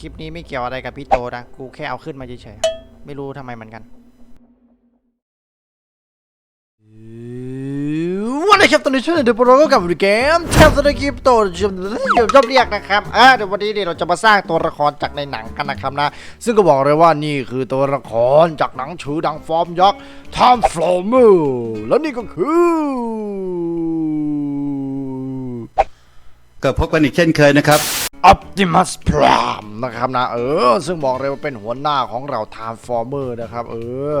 คลิปนี้ไม่เกี่ยวอะไรกับพี่โตนะ กูแค่เอาขึ้นมาเฉยๆ ไม่รู้ทำไมเหมือนกันวันนี้ครับตอนนี้ช่วยเดี๋ยวเราก็กลับมาดูเกมเทมสตกิปโตชมชอบเรียกนะครับอ่าเดี๋ยววันนี้เนี่ยเราจะมาสร้างตัวละครจากในหนังกันนะครับนะ ซึ่งก็บอกเลยว่านี่คือตัวละครจากหนังชื่อดังฟอร์มยักษ์ทอมฟลอมเมอร์แล้วนี่ก็คือก็พบกันอีกเช่นเคยนะครับ Optimus Prime นะครับนะเออ ซึ่งบอกเลยว่าเป็นหัวหน้าของเรา Transformer นะครับ เออ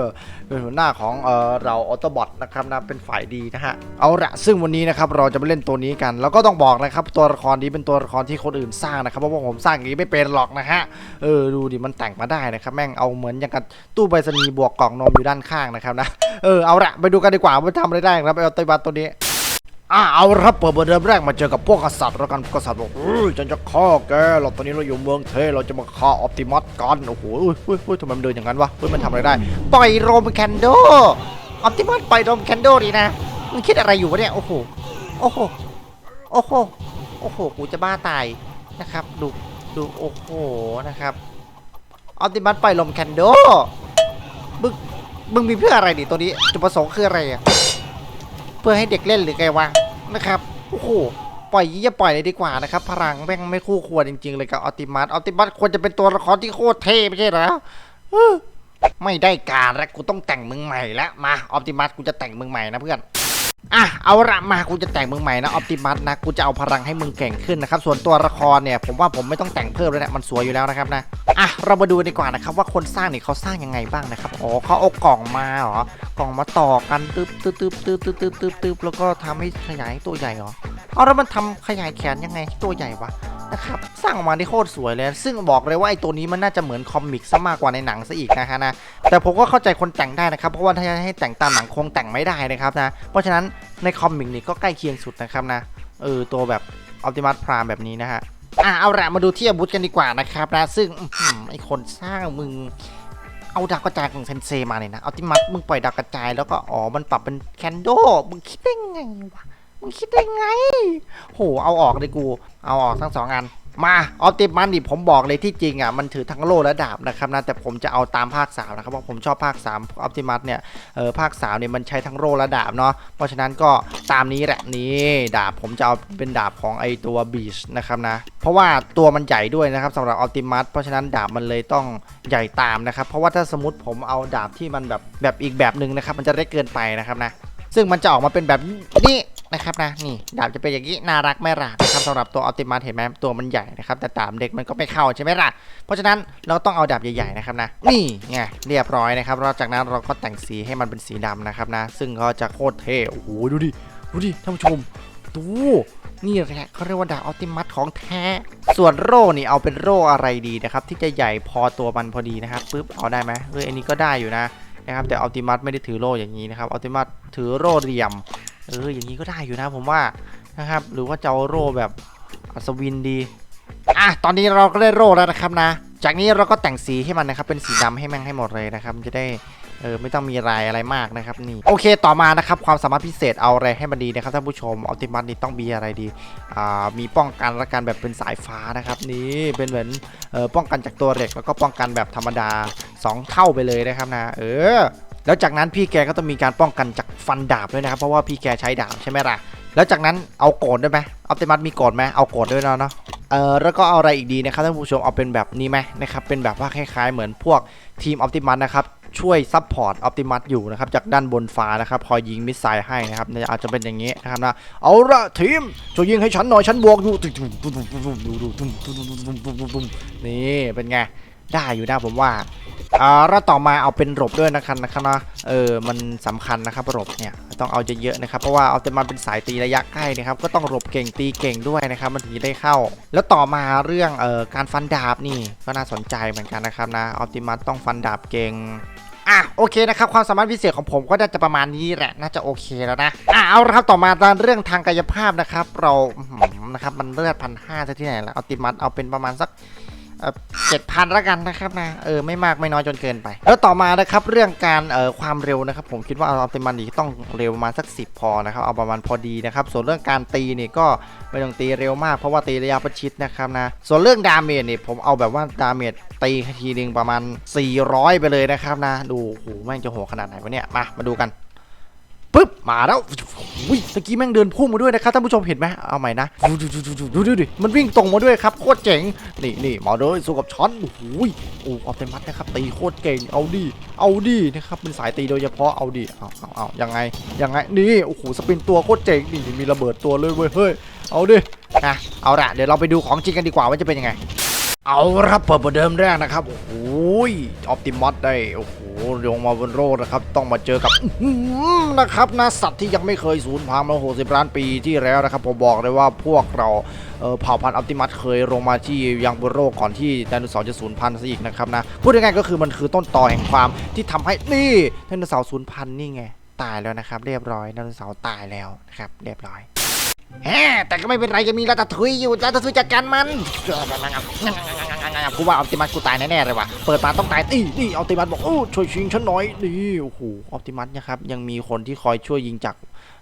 เป็นหัวหน้าของเออเรา Autobot นะครับนะเป็นฝ่ายดีนะฮะเอาละซึ่งวันนี้นะครับเราจะไปเล่นตัวนี้กัน แล้วก็ต้องบอกนะครับตัวละครนี้เป็นตัวละครที่คนอื่นสร้างนะครับเพราะว่าผมสร้างอย่างนี้ไม่เป็นหรอกนะฮะเออดูดิมันแต่งมาได้นะครับแม่งเอาเหมือนอย่างกับตู้ไปรษณีย์บวกกล่องนมอยู่ด้านข้างนะครับนะเออเอาละไปดูกันดีกว่าว่าทำอะไรได้ครับไอออตบัตตัวนี้ อ่าเอาครับเปิดประเดิมแรกมาเจอกับพวกกษัตริย์แล้วกันกษัตริย์บอกเอ้ยฉันจะฆ่าแกเราตอนนี้เราอยู่เมืองเทเราจะมาฆ่าออปติมัสกันโอ้โหอุ้ยอุ้ยอุ้ยทำไมมันเดินอย่างนั้นวะเฮ้ยมันทำอะไรได้ ปล่อยโรมแคนโดออปติมัสปล่อยโรมแคนโดดีนะมึงคิดอะไรอยู่วะเนี่ยโอ้โหโอ้โหโอ้โหโอ้โหกูจะบ้าตายนะครับ ดูดูโอ้โหนะครับออปติมัสปล่อยลมแคนโดมึงมึงมีเพื่ออะไรดิตัวนี้จุดประสงค์คืออะไรอะ เพื่อให้เด็กเล่นหรือไงวะนะครับโอ้โหปล่อยยี่จะปล่อยเลยดีกว่านะครับ พลังแม่งไม่คู่ควรจริง ๆ เลยกับออติมัสออติมัสควรจะเป็นตัวละครที่โคตรเท่ไม่ใช่เหรอเออไม่ได้การแล้วกูต้องแต่งมึงใหม่แล้วมาออติมัสกูจะแต่งมึงใหม่นะเพื่อน อะเอาละมากูจะแต่งมึงใหม่นะออปติมัสนะกูจะเอาพลังให้มึงแข่งขึ้นนะครับส่วนตัวละครเนี่ยผมว่าผมไม่ต้องแต่งเพิ่มแล้วนะมันสวยอยู่แล้วนะครับนะอะเรามาดูดีกว่านะครับว่าคนสร้างเนี่ยเขาสร้างยังไงบ้างนะครับอ๋อเขาเอากล่องมาเหรอกล่องมาต่อกันตึ๊บตึ๊บตึ๊บตึ๊บตึ๊บตึ๊บตึ๊บแล้วก็ทำให้ขยายตัวใหญ่เหรออ๋อแล้วมันทำขยายแขนยังไงตัวใหญ่วะ นะครับสร้างออกมาได้โคตรสวยเลย ซึ่งบอกเลยว่าไอ้ตัวนี้มันน่าจะเหมือนคอมิกซะมากกว่าในหนังซะอีกนะคะนะแต่ผมก็เข้าใจคนแต่งได้นะครับ เพราะว่าถ้าจะให้แต่งตามหนังคงแต่งไม่ได้นะครับนะเพราะฉะนั้นในคอมิกนี่ก็ใกล้เคียงสุดนะครับนะเออตัวแบบออ t ติมัสพรามแบบนี้นะฮะอะเอาละมาดูที่อาวุธกันดีกว่านะครับนะซึ่งอไอ้คนสร้างมึงเอาดาวกระจายของเซนเซมาเนี่ยนะเอาติมัสมึงปล่อยดาวกระจายแล้วก็อ๋อมันปรับเป็นแคนโดมึงคิดได้ไงวะ มึงคิดได้ไง โห เอาออกเลยกู เอาออกทั้งสองอัน มาออปติมัสนี่ผมบอกเลยที่จริงอะมันถือทั้งโล่และดาบนะครับนะแต่ผมจะเอาตามภาค3นะครับเพราะผมชอบภาค3ออปติมัสเนี่ยเออภาค3เนี่ยมันใช้ทั้งโล่และดาบเนาะเพราะฉะนั้นก็ตามนี้แหละนี่ดาบผมจะเอาเป็นดาบของไอตัวบีชนะครับนะเพราะว่าตัวมันใหญ่ด้วยนะครับสำหรับออ t ติมัสเพราะฉะนั้นดาบมันเลยต้องใหญ่ตามนะครับเพราะว่าถ้าสมมติผมเอาดาบที่มันแบบแบบอีกแบบหนึ่งนะครับมันจะได้เกินไปนะครับนะ ซึ่งมันจะออกมาเป็นแบบนี้นะครับนะนี่ดาบจะเป็นอย่างนี้น่ารักไม่รักนะครับสำหรับตัวออ t ติมัสเห็นไหมตัวมันใหญ่นะครับแต่ดาบเด็กมันก็ไม่เข้าใช่ไหมล่ะเพราะฉะนั้นเราต้องเอาดาบใหญ่ๆนะครับนะนี่ไงเรียบร้อยนะครับแล้วจากนั้นเราก็แต่งสีให้มันเป็นสีดำนะครับนะ ซึ่งก็จะโคตรเท่โอ้โหดูดิดูดิท่านผู้ชมดูนี่แหละเขาเรียกว่าดาบออ t ติมัสของแท้ ส่วนโร่นี่เอาเป็นโร่อะไรดีนะครับที่จะใหญ่พอตัวมันพอดีนะครับปึ๊บเอาได้ไหมเอออันนี้ก็ได้อยู่นะ นะครับแต่ออ t ติมัสไม่ได้ถือโล่อย่างนี้นะครับออ t ติมัสถือโร่เหลี่ยมเอออย่างนี้ก็ได้อยู่นะผมว่านะครับหรือว่าจะเอาโร่แบบอัศวินดีอะตอนนี้เราก็ได้โร่แล้วนะครับนะ จากนี้เราก็แต่งสีให้มันนะครับเป็นสีดำให้แม่งให้หมดเลยนะครับจะได้เออไม่ต้องมีลายอะไรมากนะครับนี่โอเคต่อมานะครับความสามารถพิเศษเอาอะไรให้มันดีนะครับท่านผู้ชมอัลติมัตนี่ต้องมีอะไรดีอ่ามีป้องกันละกันแบบเป็นสายฟ้านะครับนี่เป็นเหมือนเออป้องกันจากตัวเหล็กแล้วก็ป้องกันแบบธรรมดา สองเท่าไปเลยนะครับนะ เออ แล้วจากนั้นพี่แกก็ต้องมีการป้องกันจากฟันดาบด้วยนะครับเพราะว่าพี่แกใช้ดาบใช่ไหมล่ะแล้วจากนั้นเอาโกดด้วยไหมออปติมัสมีโกดไหมเอาโกดด้วยเนาะเนาะเออแล้วก็เอาอะไรอีกดีนะครับท่านผู้ชมเอาเป็นแบบนี้ไหมนะครับเป็นแบบว่าคล้ายๆ เหมือนพวกทีมออปติมัสนะครับช่วยซัพพอร์ตออปติมัสอยู่นะครับจากด้านบนฟ้านะครับคอยยิงมิสไซล์ให้นะครับอาจจะเป็นอย่างนี้นะครับนะเอาละทีมช่วยยิงให้ฉันหน่อยฉันบวกอยู่นี่เป็นไง ได้อยู่นะผมว่าอ่าแล้วต่อมาเอาเป็นรบด้วยนะครับนะครับนะเออมันสำคัญนะครับรบเนี่ยต้องเอาเยอะๆนะครับเพราะว่าเอาแต่มันเป็นสายตีระยะใกล้นะครับก็ต้องรบเก่งตีเก่งด้วยนะครับมันถึงได้เข้า แล้วต่อมาเรื่องเอ่อการฟันดาบนี่ก็น่าสนใจเหมือนกันนะครับนะออปติมัสต้องฟันดาบเก่งอะโอเคนะครับความสามารถพิเศษของผมก็น่าจะประมาณนี้แหละน่าจะโอเคแล้วนะอะเอาละครับต่อมาเรื่องทางกายภาพนะครับ เรานะครับมันเลือดพันห้าที่ไหนล้วออติมัสเอาเป็นประมาณสัก เจ็ดพันละกันนะครับนะเออไม่มากไม่น้อยจนเกินไป แล้วต่อมานะครับเรื่องการเอ่อความเร็วนะครับ ผมคิดว่าเอาอัลติมันนี่ต้องเร็วประมาณสัก 10 พอนะครับเอาประมาณพอดีนะครับ ส่วนเรื่องการตีนี่ก็ไม่ต้องตีเร็วมากเพราะว่าตีระยะประชิดนะครับนะส่วนเรื่องดาเมจนี่ผมเอาแบบว่าดาเมจตีทีนึงประมาณ 400 ไปเลยนะครับนะ ดูโอ้โหแม่งจะโหขนาดไหนวะเนี่ยมามาดูกัน ปึ๊บมาแล้วอุ้ยตะกี้แม่งเดินพุ่งมาด้วยนะครับท่านผู้ชมเห็นไหมเอาใหม่นะดูดูดูดูดูดูดิมันวิ่งตรงมาด้วยครับโคตรเจ๋งนี่นี่มาเลยสู้กับช้อนโอ้โหโอ้ออปเตมัสนะครับตีโคตรเก่งเอาดิเอาดินะครับเป็นสายตีโดยเฉพาะเอาดิเอาเอาเอายังไงยังไงนี่โอ้โหสปินตัวโคตรเจ๋งนี่มีระเบิดตัวเลยเว้ยเฮ้ยเอาดินะเอาละเดี๋ยวเราไปดูของจริงกันดีกว่าว่าจะเป็นยังไง เอาละเปิดประเดิมแรกนะครับ โอ้โหออปติมัสได้ โอ้โหลงมาบนโรดนะครับ ต้องมาเจอกับอื้อหือนะครับนะสัตว์ที่ยังไม่เคยสูญพันธุ์มาหกสิบล้านปีที่แล้วนะครับ ผมบอกเลยว่าพวกเราเผ่าพันธุ์ออปติมัสเคยลงมาที่ยังบนโลกก่อนที่ไดโนเสาร์จะสูญพันธุ์ซะอีกนะครับนะ พูดง่ายๆก็คือมันคือต้นตอแห่งความที่ทำให้นี่ไดโนเสาร์สูญพันธุ์นี่ไงตายแล้วนะครับ เรียบร้อยไดโนเสาร์ตายแล้วนะครับ เรียบร้อย แหมแต่ก็ไม่เป็นไรยังมีลาตาทุยอยู่ลาตาทุยจัดการมันกูว่าออปติมัสกูตายแน่ๆเลยว่ะ เปิดมาต้องตายนี่นี่ออปติมัสบอกโอ้ช่วยชิงฉันหน่อยนี่โอ้โหออปติมัสนะครับยังมีคนที่คอยช่วยยิงจาก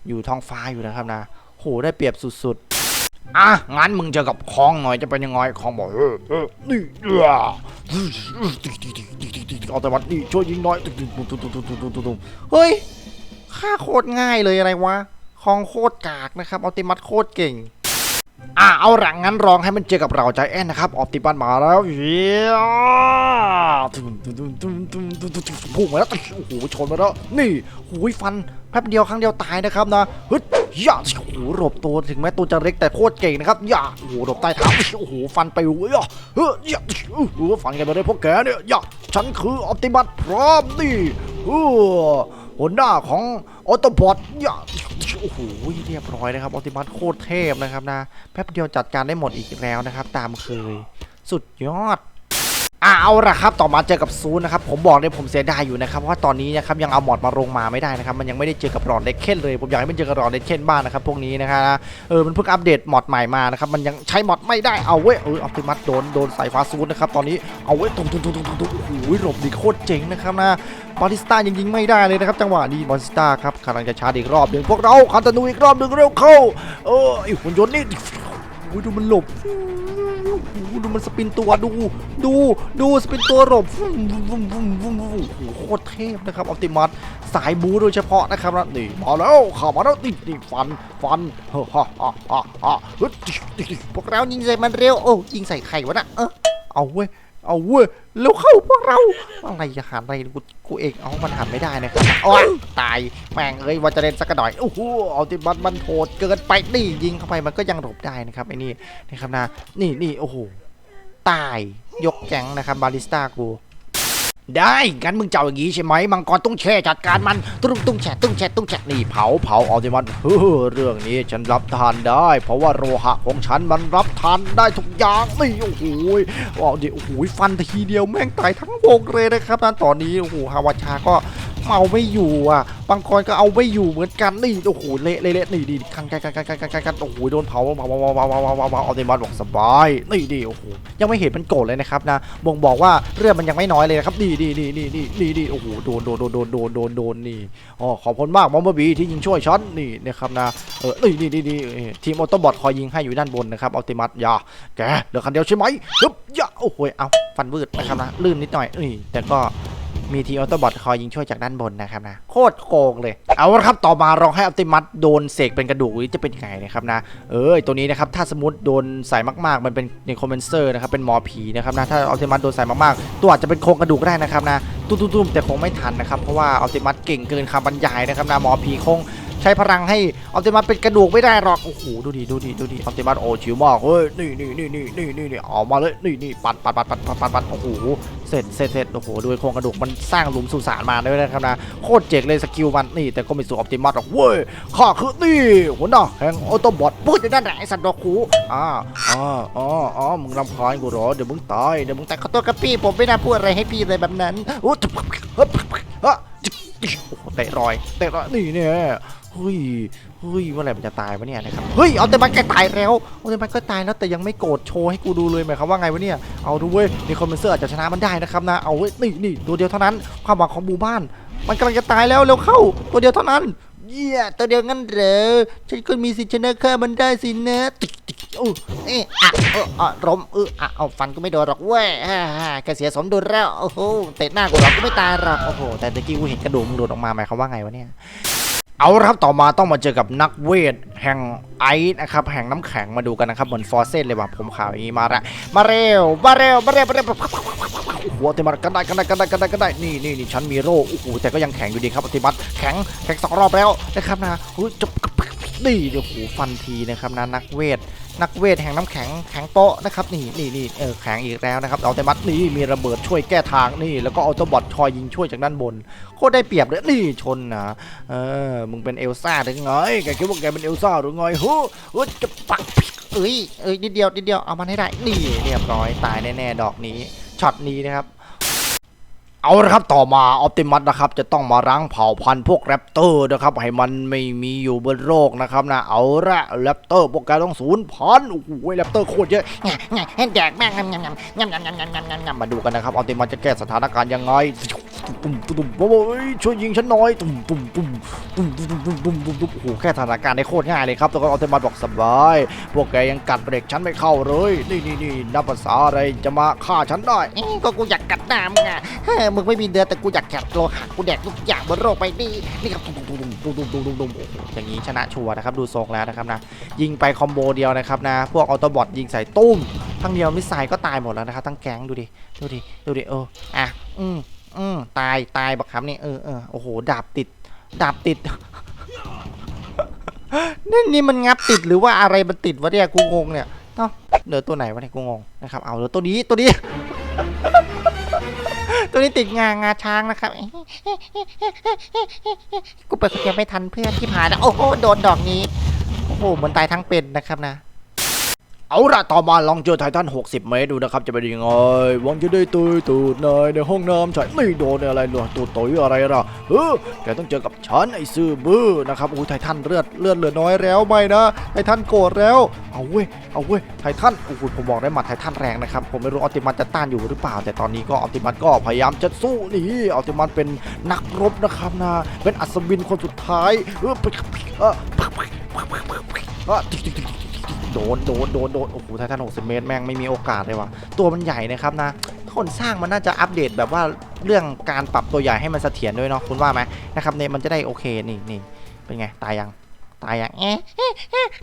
อยู่ท้องฟ้าอยู่นะครับนะโหได้เปรียบสุดๆ อะงั้นมึงเจอกับคองหน่อยจะเป็นยังไงคองบอกเออเออนี่เออออปติมัสนี่ช่วยยิงหน่อยเฮ้ยฆ่าโคตรง่ายเลยอะไรวะ คองโคตรกากนะครับออปติมัสโคตรเก่งอะเอาหลังงั้นลองให้มันเจอกับเราใจแอนนะครับออปติมัสมาแล้วเฮียตุ้มตุ้มตุ้มตุ้มตุ้มตุ้มพุ่งมาแล้วโอ้โหชนมาแล้วนี่หูยฟันแป๊บเดียวครั้งเดียวตายนะครับนะฮึดย่าโอ้โหหลบตัวถึงแม้ตัวจะเล็กแต่โคตรเก่งนะครับย่าโอ้โหหลบใต้เท้าโอ้โหฟันไปเว้ยเฮ้ยย่าโอ้โหฟันกันมาได้พวกแกเนี่ยย่าฉันคือออปติมัสพร้อมนี่เออ หัวหน้าของออโตบอทย่าโอ้โหเรียบร้อยนะครับออติมัสโคตรเทพนะครับนะ แป๊บเดียวจัดการได้หมดอีกแล้วนะครับ ตามเคย สุดยอด อะเอาละครับต่อมาเจอกับซูนนะครับผมบอกเลยผมเสียดายอยู่นะครับเพราะว่าตอนนี้นะครับยังเอาหมอดมาลงมาไม่ได้นะครับมันยังไม่ได้เจอกับรอนเดคเคนเลย ผมอยากให้มันเจอกับรอนเดคเคนบ้างนะครับพวกนี้นะครับเออมันเพิ่งอัปเดตหมอดใหม่มานะครับมันยังใช้หมอดไม่ได้เอาเว้ยเออออติมัสโดนโดนสายฟ้าซูนนะครับตอนนี้เอาเว้ยตุ้มตุ้มตุ้มตุ้มตุ้มโอ้โหหลบดีโคตรเจ๋งนะครับนะบาริสตายังยิงไม่ได้เลยนะครับจังหวะนี้บาริสตาครับกำลังจะชาร์จอีกรอบหนึ่งพวกเราคันตะนูอีกรอบหนึ่งเร็วเข้าเออไอหุ่นยนต์นี่ อ้ยดูมันหลบโอ้ดูมันสปินตัวดู ดูดูสปินตัวหลบโอ้โหโคตรเทพนะครับออปติมัสสายบูโดยเฉพาะนะครับนะนี่มาแล้วเข้ามาแล้วนี่นี่ฟันฟันฮ่าฮ่าฮ่าฮ่าพวกเรายิงใส่มันเร็วโอ้ยิงใส่ใครวะน่ะเออเอาเว้ย เอาเว้ยแล้วเข้าพวกเรา อะไรจะหาอะไรกูกูเองเอามันหันไม่ได้นะครับโอ้ยตายแม่งเอ้ยว่าจะเล่นสักะหน่อยโอ้โหเอาติบัตมันโหดเกินไปนี่ยิงเข้าไปมันก็ยังหลบได้นะครับไอ้นี่นะครับนะนี่นี่โอ้โหตายยกแก๊งนะครับบาริสต้ากู ได้งั้นมึงจะอาอย่างนี้ใช่ไหมมังกรต้องแช่จัดการมันตุ้งตุ้งแช่ตุ้งแช่ตุ้งแช่นี่เผาเผาเอาติมันเฮ้อเรื่องนี้ฉันรับทานได้ เพราะว่าโลหะของฉันมันรับทานได้ทุกอย่างนี่โอ้โหว้าวดิโอ้โหฟันทีเดียวแม่งตายทั้งวงเลยนะครับตอนนี้โอ้โหฮาวาชาก็ เอาไม่อยู่อะบางคนก็เอาไม่อยู่เหมือนกันนี่โอ้โหเละเละนี่ดีคันคันคันคันคันคันโอ้โหโดนเผาเผาเผาเผาเอาเดมอนบอกสบายนี่ดีโอ้โหยังไม่เห็นมันโกรธเลยนะครับนะบ่งบอกว่าเรื่องมันยังไม่น้อยเลยนะครับดีดีดีดีดีดีดีโอ้โหโดนโดนโดนโดนโดนโดนนี่อ๋อขอบคุณมากมอมเบอร์บีที่ยิงช่วยช็อตนี่นะครับนะเออนี่นี่นี่ทีมออโต้บอทคอยยิงให้อยู่ด้านบนนะครับอัลติมัตยาแกเหลือคันเดียวใช่ไหมฮึบยาโอ้โหเอาฟันวืดนะครับนะลื่นนิดหน่อยนี่แต่ก็ มีทีออโตบอทคอยยิงช่วยจากด้านบนนะครับนะโคตรโกงเลย เอาละครับต่อมาลองให้อัลติมัตโดนเสกเป็นกระดูกนี่จะเป็นยังไงนะครับนะเออตัวนี้นะครับถ้าสมมติโดนใส่มากๆ มันเป็นในคอมเมนเซอร์นะครับเป็นหมอผีนะครับนะถ้าอัลติมัตโดนใส่มากๆ ตัวอาจจะเป็นโครงกระดูกได้นะครับนะตุ้มๆแต่คงไม่ทันนะครับเพราะว่าอัลติมัตเก่งเกินคำบรรยายนะครับนะหมอผีคง ช้พลังให้ออปติมัสเป็นกระดูกไม่ได้หรอก โอ้โห ดูดิ ดูดิ ดูดิออปติมัสโอ้ชิวมากเฮ้ย นี่นี่นี่นี่นี่นี่นี่ออกมาเลย นี่นี่ปัดปัดปัดปัดปัดปัดปัดโอ้โห เสร็จเสร็จเสร็จโอ้โห ดูโครงกระดูกมันสร้างหลุมสุสานมาด้วยนะครับนะ โคตรเจ๋งเลยสกิลมัน นี่ แต่ก็ไม่สู้ออปติมัสหรอกเว้ย ข้าคือนี่หัวหน้าแห่งออโตบอทพูดอยู่นั่นแหละไอ้สัตว์ดอกคูอ่าอ่าอ๋ออ๋อมึงรำคาญกูเหรอ เดี๋ยวมึงตาย เดี๋ยวมึงตายขอโทษครับพี่ ผมไม่น่าพูดอะไรให้พี่เลยแบบนั้นโอ้โหเตะรอยเตะรอยนี่เนี่ย เฮ้ยเฮ้ยเมื่อไหร่มันจะตายวะเนี่ยนะครับเฮ้ยเอาแต่มันแกตายแล้วเอาแต่มันก็ตายแล้วแต่ยังไม่โกรธโชว์ให้กูดูเลยหมายความว่าไงวะเนี่ยเอาดูเว้ยมีคอมเมนเซอร์อาจจะชนะมันได้นะครับนะเอาเว้ยนี่นี่ตัวเดียวเท่านั้นความหวังของหมู่บ้าน มันกำลังจะตายแล้วเร็วเข้า ตัวเดียวเท่านั้นเยี่ยตัวเดียวงั้นเหรอฉันก็มีสิทธิ์ชนะข้ามันได้สินะติ๊กติ๊กโอ้เอ๊ะอะเอออะล้มเอออะเอาฟันก็ไม่โดนหรอกเว้ยฮ่าฮ่าแกเสียสมดุลแล้วโอ้โหเตะหน้ากูหรอกก็ไม่ตายหรอกโอ้โหแต่ตะกี้กูเห็นกระดูกมึงโดดออกมาหมายความว่าไงวะเนี่ย เอาครับต่อมาต้องมาเจอกับนักเวทแห่งไอซ์นะครับแห่งน้ำแข็งมาดูกันนะครับเหมือนฟอร์เซนเลยว่ะผมข่าวอย่างนี้มาละมาเร็วมาเร็วมาเร็วมาเร็วหัวเตมากันได้กันได้กันได้กันได้กันได้นี่นี่นี่ฉันมีโร่โอ้โหแต่ก็ยังแข็งอยู่ดีครับอติมัตแข็งแข็งสองรอบแล้วนะครับนะเฮ้จบ นี่เดี๋ยวโหฟันทีนะครับนะนักเวท นักเวทแห่งน้ำแข็งแข็งโปะนะครับนี่นี่นี่เออแข็งอีกแล้วนะครับเอาแต่มัดนี่มีระเบิดช่วยแก้ทางนี่ แล้วก็ออโตบอทคอยยิงช่วยจากด้านบนโคตรได้เปรียบเลยนี่ชนนะเออมึงเป็นเอลซ่าหรือไงแกคิดว่าแกเป็นเอลซ่าหรือไงฮู้ฮู้จะปักเอ้ยเอ้ยนิดเดียวนิดเดียวเอามันให้ได้นี่เรียบร้อยตายแน่ๆดอกนี้ช็อตนี้นะครับ เอาละครับต่อมาออปติมัสนะครับจะต้องมาล้างเผ่าพันธุ์พวกแรปเตอร์นะครับให้มันไม่มีอยู่บนโลกนะครับนะเอาละแรปเตอร์พวกแกต้องสูญพันโอ้โหแรปเตอร์โคตรเยอะแดกแม่งงำงำงำงำงำงำงำงำงำงำมาดูกันนะครับออปติมัสจะแก้สถานการณ์ยังไง ตุ่มตุ่มตุ่มโอ้ยช่วยยิงฉันน่อยตุ่มตุ่มตุ่มตุ่มตุ่มตุ่มตุ่มตุ่มตุ่มโอ้โหแก้สถานการณ์ได้โคตรง่ายเลยครับแล้วก็ออปติมัสบอกสบายพวกแกยังกัดเบรกฉันไม่เข้าเลยนี่นี่นี่นับภาษาอะไรจะมาฆ่าฉันได้ก็กูอยากกัดน้ามึงเฮ้ยมึงไม่มีเดือนแต่กูอยากแกะโลหะกูแดกทุกอย่างบนโลกไปนี่นี่ครับตุ้มตุ้มตุ้มตุ้มตุ้มตุ้มตุ้มโอ้โหอย่างนี้ชนะชัวร์นะครับดูทรงแล้วนะครับนะยิงไปคอมโบเดียวนะครับนะพวกออโตบอทยิงใส่ตุ้มทั้งเดียวมิสไซล์ก็ตายหมดแล้วนะครับทั้งแก๊งดูดิดูดิดูดิเอออะอืม อืมตายตายบักครับนี่เออเออโอ้โหดาบติด ดาบติดนี่นี่มันงับติดหรือว่าอะไรมันติดวะเนี่ยกูงงเนี่ยเนาะเดี๋ยวตัวไหนวะเนี่ยกูงงนะครับเอาแล้วตัวนี้ตัวนี้ ตัวนี้ติดงางาช้างนะครับกูเปิดสเกลไม่ทันเพื่อนที่ผ่านแล้วโอ้โหโดนดอกนี้โอ้โหเหมันตายทั้งเป็นนะครับนะ เอาละต่อมาลองเจอไททัน 60 เมตรดูนะครับ จะเป็นยังไงวังจะได้ตุยตูดนายในห้องน้ำใช่ไม่โดนอะไรหรอกตูดตุยอะไรล่ะเออแกต้องเจอกับฉันไอ้ซื่อบื้อนะครับโอ้ยไททันเลือดเลือดเหลือน้อยแล้วไม่นะไททันโกรธแล้วเอาเว้ยเอาเว้ยไททันโอ้โหผมบอกได้หมัดไททันแรงนะครับผมไม่รู้ออติมัสจะต้านอยู่หรือเปล่า แต่ตอนนี้ก็ออติมัสก็พยายามจะสู้นี่ออติมัสเป็นนักรบนะครับนะเป็นอัศวินคนสุดท้ายเออเออ โดนโดนโดนโดนโอ้โหไททัน60 เมตรแม่งไม่มีโอกาสเลยว่ะตัวมันใหญ่นะครับนะคนสร้างมันน่าจะอัปเดตแบบว่าเรื่องการปรับตัวใหญ่ให้มันเสถียรด้วยเนาะคุณว่าไหมนะครับเนี่ยมันจะได้โอเคนี่นี่เป็นไงตายยังตายยังเอ๊ะ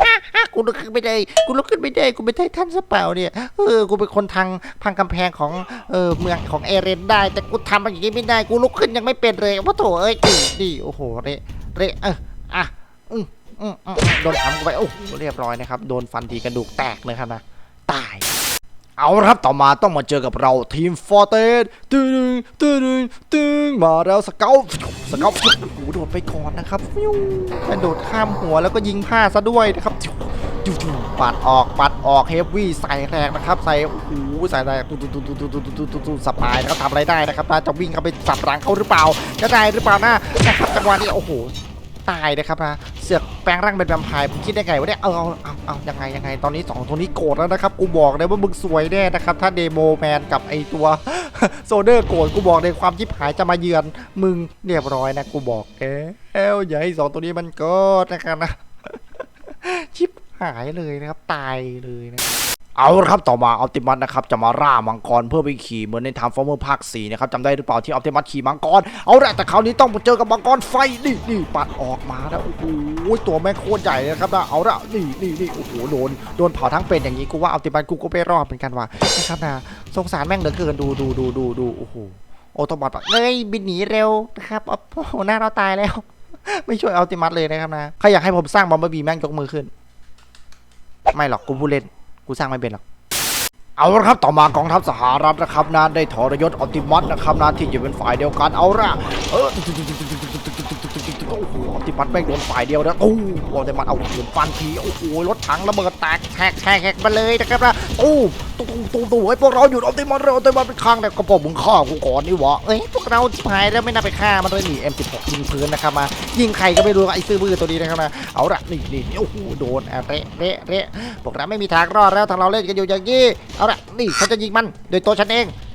อะกูลุกขึ้นไม่ได้ กูลุกขึ้นไม่ได้ กูเป็นไททันสเปล่าเนี่ย เออ กูเป็นคนทางพังกำแพงของ เออ เมืองของเอเรนได้ แต่กูทำอย่างนี้ไม่ได้ กูลุกขึ้นยังไม่เป็นเลยว่าโถเอ้ยดีโอ้โหเระเระเออ อะ อืม โดนทำกูไปโอ้โหเรียบร้อยนะครับ โดนฟันทีกระดูกแตกเลยครับนะ ตาย เอาละครับ ต่อมาต้องมาเจอกับเราทีมฟอร์เตสตึงตึงตึงมาแล้วสเกลสเกลโอ้โหโดดไปก่อนนะครับฟิวกระโดดข้ามหัวแล้วก็ยิงผ้าซะด้วยนะครับปัดออกปัดออกเฮฟวี่ใส่แรงนะครับ ใส่โอ้โหใส่แรงตุ๊ตุ๊ตุ๊ตุ๊ตุ๊ตุ๊ตุ๊ตุ๊ตุ๊สปายนะครับทำอะไรได้นะครับจะวิ่งเข้าไปสับหลังเขาหรือเปล่าจะได้หรือเปล่านะนะครับจังหวะนี้โอ้โหตายนะครับนะ เสือกแปลงร่างเป็นแวมไพร์ผมคิดได้ไงวะเนี่ย เอาเอาเอาเอายังไงยังไง ตอนนี้สองตัวนี้โกรธแล้วนะครับ กูบอกเลยว่ามึงสวยแน่นะครับ ถ้าเดโมแมนกับไอตัวโซเดอร์โกรธ กูบอกเลยความจิบหายจะมาเยือน มึงเรียบร้อยนะ กูบอกแล้วอย่าให้สองตัวนี้มันโกรธนะครับนะ ชิบหายเลยนะครับ ตายเลยนะ เอาละครับต่อมาออ t ติมัสนะครับจะมาร่ามังกรเพื่อไปขี่เหมือนในทามฟอร์เมอร์ภาค4นะครับจำได้หรือเปล่าที่ออ t ติมัสขี่มังกรเอาละแต่คราวนี้ต้องมาเจอกับมังกรไฟนี่นี่ปัดออกมาแล้วโอ้โหตัวแม่งโคตรใหญ่นะครับนะเอาละนี่นี่นี่โอ้โหโดนโดนเผาทั้งเป็นอย่างนี้กูว่าออ t ติมัสกูก็ไม่รอดเหมือนกันว่ะนะครับนะสงสารแม่งเหลือเกินดูดูดูดูดูโอ้โหโอโตบอทเฮ้ยบินหนีเร็วนะครับโอ้โหหน้าเราตายแล้ว ไม่ช่วยออ t ติมัสเลยนะครับนะใครอยากให้ผมสร้างบอมเบอร์บีแม่งยกมือขึ้น ไม่หรอกกูพูดเล่น กูสร้างไม่เป็นหรอกเอาละครับต่อมากองทัพสหรัฐนะครับนะได้ทรยศออติมัสนะครับนะที่อยู่เป็นฝ่ายเดียวกันเอาละเออ โอ้โหออติมัสแม่งโดนฝ่ายเดียวนะโอ้โหออติมัสเอาหืนฟันทีโอ้โหรถถังระเบิดแตกแหกแหกแหกมาเลยนะครับนะโอ้ตุ้มตุ้มตุ้มไอ้พวกเราหยุดออติมัสเร็วออติมัสเป็นข้างแต่กระป๋องมึงฆ่ากูก่อนนี่หวะเอ้ยพวกเราชิบหายแล้วไม่น่าไปฆ่ามันเลยหนี M16 ยิงพื้นนะครับมายิงใครก็ไม่รู้ไอ้ซื้อบื้อตัวนี้นะครับนะเอาละนี่นี่โอ้โหโดนอะเละเละเละพวกเราไม่มีทางรอดแล้วถ้าเราเล่นกันอยู่อย่างนี้เอาละนี่ฉันจะยิงมันโดยตัวฉันเอง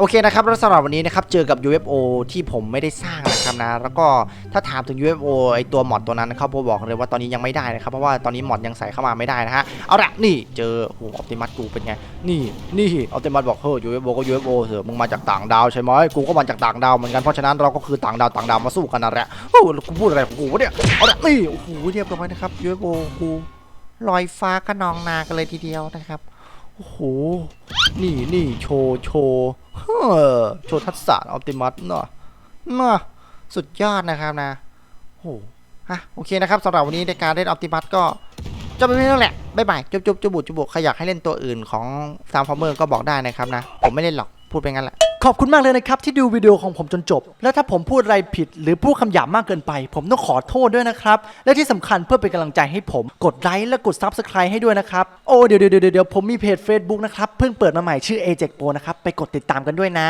โอเคนะครับแล้วสำหรับวันนี้นะครับเจอกับ UFO ที่ผมไม่ได้สร้างนะครับนะ แล้วก็ถ้าถามถึง UFO ไอตัวมอดตัวนั้นนะครับผมบอกเลยว่าตอนนี้ยังไม่ได้นะครับ เพราะว่าตอนนี้มอดยังใส่เข้ามาไม่ได้นะฮะ เอาละนี่เจอโหออปติมัสกูเป็นไง นี่นี่ออปติมัสบอกเฮ้ย UFO ก็ UFO เถอะมึงมาจากต่างดาวใช่ไหมกูก็มาจากต่างดาวเหมือนกัน เพราะฉะนั้นเราก็คือต่างดาวต่างดาวมาสู้กันนั่นแหละโอ้กูพูดอะไรของกูวะเนี่ย เอาละนี่โอ้โหเรียบร้อยนะครับ UFO กูลอยฟ้าก็นองนากันเลยทีเดียวนะครับ โอ้โห นี่นี่โชว์โชว์เฮ้อโชว์ทักษะออปติมัสเนาะเนาะสุดยอดนะครับนะโอ้โหฮะโอเคนะครับสำหรับวันนี้ในการเล่นออปติมัสก็จบไปเพียงเท่านั้นแหละบ๊ายบายจุ๊บจุ๊บจุบบุจุบุใครอยากให้เล่นตัวอื่นของซามฟอร์เมอร์ก็บอกได้นะครับนะ ผมไม่เล่นหรอก พูดไปงั้นแหละ ขอบคุณมากเลยนะครับที่ดูวิดีโอของผมจนจบ แล้วถ้าผมพูดอะไรผิด หรือพูดคำหยาบมากเกินไป ผมต้องขอโทษด้วยนะครับ และที่สำคัญเพื่อเป็นกำลังใจให้ผม กดไลค์และกด Subscribe ให้ด้วยนะครับ โอ้เดี๋ยวเดี๋ยวเดี๋ยวผมมีเพจ Facebook นะครับ เพิ่งเปิดมาใหม่ชื่อ a j e c Pro นะครับ ไปกดติดตามกันด้วยนะ